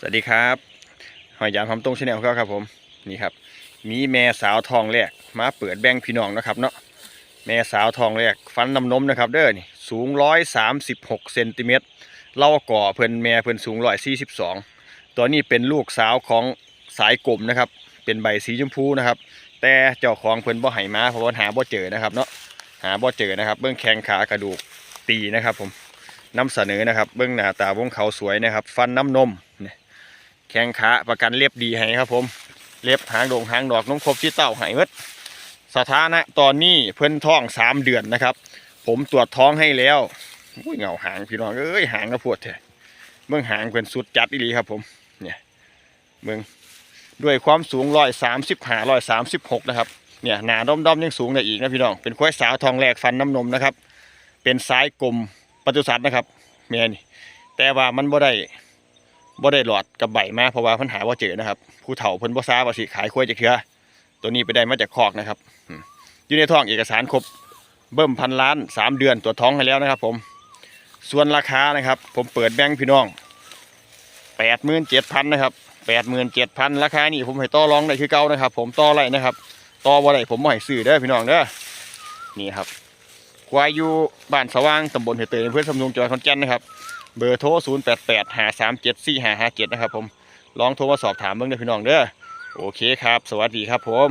สวัสดีครับหอยยามคำตรงชาแนลเขาครับผมนี่ครับ มีแม่สาวทองแรกมาเปิดแบ่งพี่น้องนะครับเนาะแม่สาวทองแรกฟันน้ำนมนะครับเด้อนี่สูงร้อยสามสิบหกเซนติเมตรเล่าก่อเพิ่อนแม่เพิ่อนสูงร้อยสี่สิบสองตัวนี้เป็นลูกสาวของสายกลมนะครับ เป็นใบสีชมพูนะครับ แต่เจ้าของเพิ่อนบ่ให้มาเพราะว่าหาบ่เจอนะครับเนาะหาบ่เจอนะครับเบื้องแข้งขากระดูกตีนะครับ ผมนำเสนอนะครับ เบื้องหน้าตาวงเขาสวยนะครับ ฟันน้ำนม ข้งขาประกันเรียบดีให้ครับผมเรียบหางโด่งหางดอกน้องครบที่เต้าให้เมดสถานะตอนนี้เพิ่นท้องสามเดือนนะครับ ผมตรวจท้องให้แล้วอุ้ยเหงาหางพี่น้องเอ้ยหางกระพวดแท้เบื้องหางเพิ่นสุดจัดอีหลีครับผมเนี่ยเบื้องด้วยความสูงร้อยสามสิบห้าร้อยสามสิบหกนะครับเนี่ยหนาด้อมๆยังสูงได้อีกนะพี่น้องเป็นควายสาวทองแรกฟันน้ำนมนะครับ เป็นสายกลมปศุสัตว์นะครับแม่นี่แต่ว่ามันบ่ได้ บ่ได้หลอดกับใบมาเพราะว่าเพิ่นหาว่าเจอนะครับ ผู้เฒ่าเพิ่นบ่ทราบว่าสิขายควายจะเคือตัวนี้ไปได้มาจากคอกนะครับอยู่ในท้องเอกสารครบเบิ่มพันล้านสามเดือนตัวท้องให้แล้วนะครับ ผม ส่วนราคานะครับ ผมเปิดแบงค์พี่น้องแปดหมื่นเจ็ดพันนะครับแปดหมื่นเจ็ดพันราคานี่ผมให้ต่อรองได้คือเก่านะครับ ผมต่อไรนะครับต่อบ่ได้ผมบ่ให้ซื้อเด้อพี่น้องเด้อนี่ครับ ควายอยู่บ้านสว่างตำบลเหตุเตยอำเพื่อสำนุงจังหวัดขอนแก่นนะครับ เบอร์โทร 0 8 8 5 3 7 4 5 5 7 นะครับผม ลองโทรมาสอบถามเบิ่งเด้อพี่น้องเด้อ โอเคครับ สวัสดีครับผม